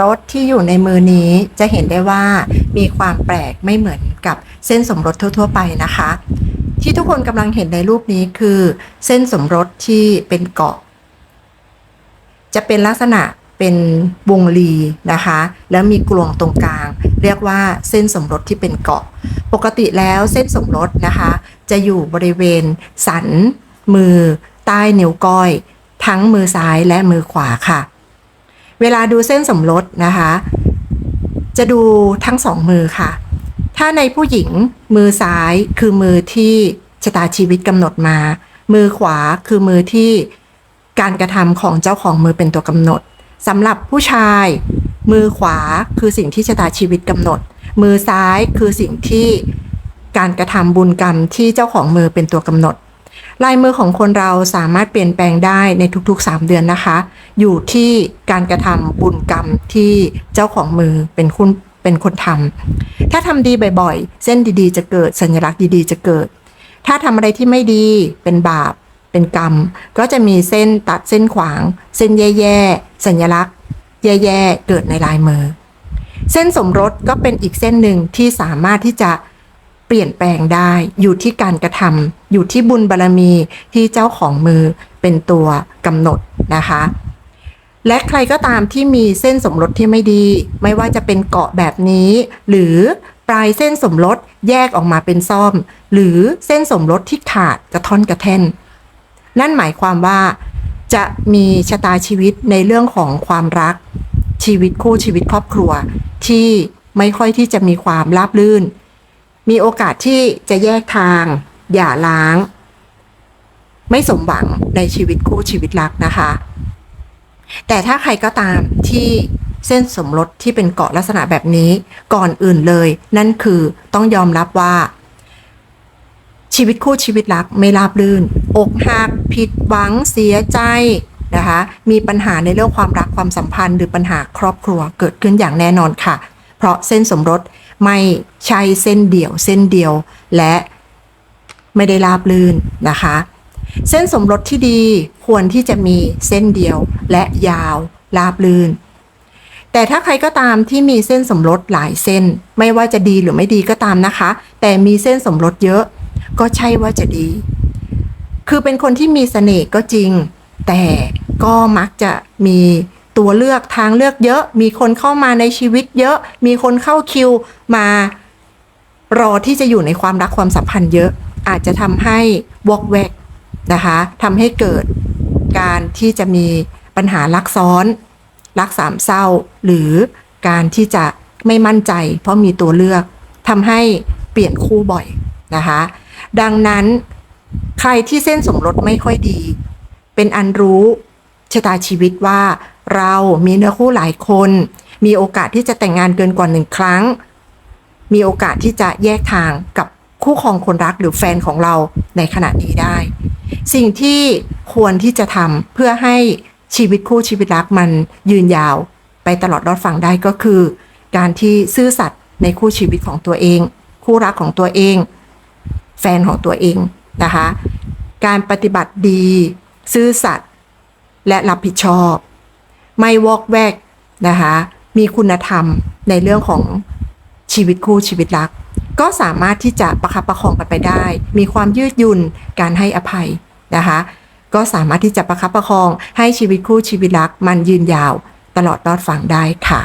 รถที่อยู่ในมือนี้จะเห็นได้ว่ามีความแปลกไม่เหมือนกับเส้นสมรสทั่ว ๆ ไปนะคะ ที่ทุกคนกำลังเห็นในรูปนี้คือ เส้นสมรสที่เป็นเกาะ จะเป็นลักษณะเป็นวงรีนะคะ แล้วมีกลวงตรงกลาง เรียกว่าเส้นสมรสที่เป็นเกาะ ปกติแล้วเส้นสมรสนะคะ จะอยู่บริเวณสัน มือ ใต้นิ้วก้อย ทั้งมือซ้ายและมือขวาค่ะ เวลาดูเส้นสมรสนะคะ จะดูทั้งสองมือค่ะ ถ้าในผู้หญิงมือซ้ายคือมือที่ชะตาชีวิตกำหนดมา มือขวาคือมือที่การกระทำของเจ้าของมือเป็นตัวกำหนดสำหรับผู้ชาย มือขวาคือสิ่งที่ชะตาชีวิตกำหนด มือซ้ายคือสิ่งที่การกระทำบุญกรรมที่เจ้าของมือเป็นตัวกำหนด ลายมือของคนเราสามารถเปลี่ยนแปลงได้ในทุกๆ 3 เดือนนะคะ อยู่ที่การกระทำบุญกรรมที่เจ้าของมือเป็นคุณเป็นคนทำถ้าทำดีบ่อยๆ เส้นดีๆ จะเกิดสัญลักษณ์ดีๆ จะเกิด ถ้าทำอะไรที่ไม่ดีเป็นบาป เป็นกรรม ก็จะมีเส้นตัดเส้นขวาง เส้นแย่ๆ สัญลักษณ์ แย่ๆ เกิดในลายมือ เส้นสมรสก็เป็นอีกเส้นหนึ่งที่สามารถที่จะ เปลี่ยนแปลงได้ อยู่ที่การกระทำอยู่ที่บุญบารรมีที่เจ้าของมือเป็นตัวกำหนดนะคะ และใครก็ตามที่มีเส้นสมรสที่ไม่ดี ไม่ว่าจะเป็นเกาะแบบนี้ หรือปลายเส้นสมรสแยกออกมาเป็นซ่อม หรือเส้นสมรสที่ขาดกระท่อนกระแท่น นั่นหมายความว่าจะมีชะตาชีวิตในเรื่องของความรัก ชีวิตคู่ชีวิตครอบครัว ที่ไม่ค่อยที่จะมีความราบรื่น มีโอกาสที่จะแยกทางหย่าร้าง ไม่สมหวังในชีวิตคู่ชีวิตรักนะคะ แต่ถ้าใครก็ตามที่เส้นสมรสที่เป็นเกาะลักษณะแบบนี้ก่อนอื่นเลย นั่นคือต้องยอมรับว่า ชีวิตคู่ชีวิตรักไม่ราบรื่น อกหักผิดหวังเสียใจนะคะมีปัญหาในเรื่องความรักความสัมพันธ์ หรือปัญหาครอบครัวเกิดขึ้นอย่างแน่นอนค่ะ เพราะเส้นสมรส ไม่ใช่เส้นเดี่ยวเส้นเดียวและไม่ได้ราบรื่นนะคะ เส้นสมรสที่ดีควรที่จะมีเส้นเดียวและยาวราบรื่น แต่ถ้าใครก็ตามที่มีเส้นสมรสหลายเส้น ไม่ว่าจะดีหรือไม่ดีก็ตามนะคะ แต่มีเส้นสมรสเยอะ ก็ใช่ว่าจะดี คือเป็นคนที่มีเสน่ห์ก็จริง แต่ก็มักจะมี ตัวเลือกทางเลือกเยอะ มีคนเข้ามาในชีวิตเยอะ มีคนเข้าคิวมารอที่จะอยู่ในความรักความสัมพันธ์เยอะ อาจจะทำให้วอกแวกนะคะทำให้เกิดการที่จะมีปัญหารักซ้อน รักสามเศร้า หรือการที่จะไม่มั่นใจ เพราะมีตัวเลือกทำให้เปลี่ยนคู่บ่อยนะคะ ดังนั้นใครที่เส้นสมรสไม่ค่อยดี เป็นอันรู้ชะตาชีวิตว่า เรามีเนื้อคู่หลายคน มีโอกาสที่จะแต่งงานเกินกว่าหนึ่งครั้ง มีโอกาสที่จะแยกทางกับคู่ครองคนรักหรือแฟนของเราในขณะนี้ได้ สิ่งที่ควรที่จะทำเพื่อให้ชีวิตคู่ชีวิตรักมันยืนยาวไปตลอดรอดฟังได้ก็คือ การที่ซื่อสัตย์ในคู่ชีวิตของตัวเอง คู่รักของตัวเอง แฟนของตัวเองนะคะ การปฏิบัติดี ซื่อสัตย์และรับผิดชอบ ไม่วอกแวกนะคะ มีคุณธรรมในเรื่องของชีวิตคู่ชีวิตรัก ก็สามารถที่จะประคับประคองกันไปได้ มีความยืดหยุ่นการให้อภัยนะคะ ก็สามารถที่จะประคับประคองให้ชีวิตคู่ชีวิตรัก มันยืนยาวตลอดรอดฝั่งได้ค่ะ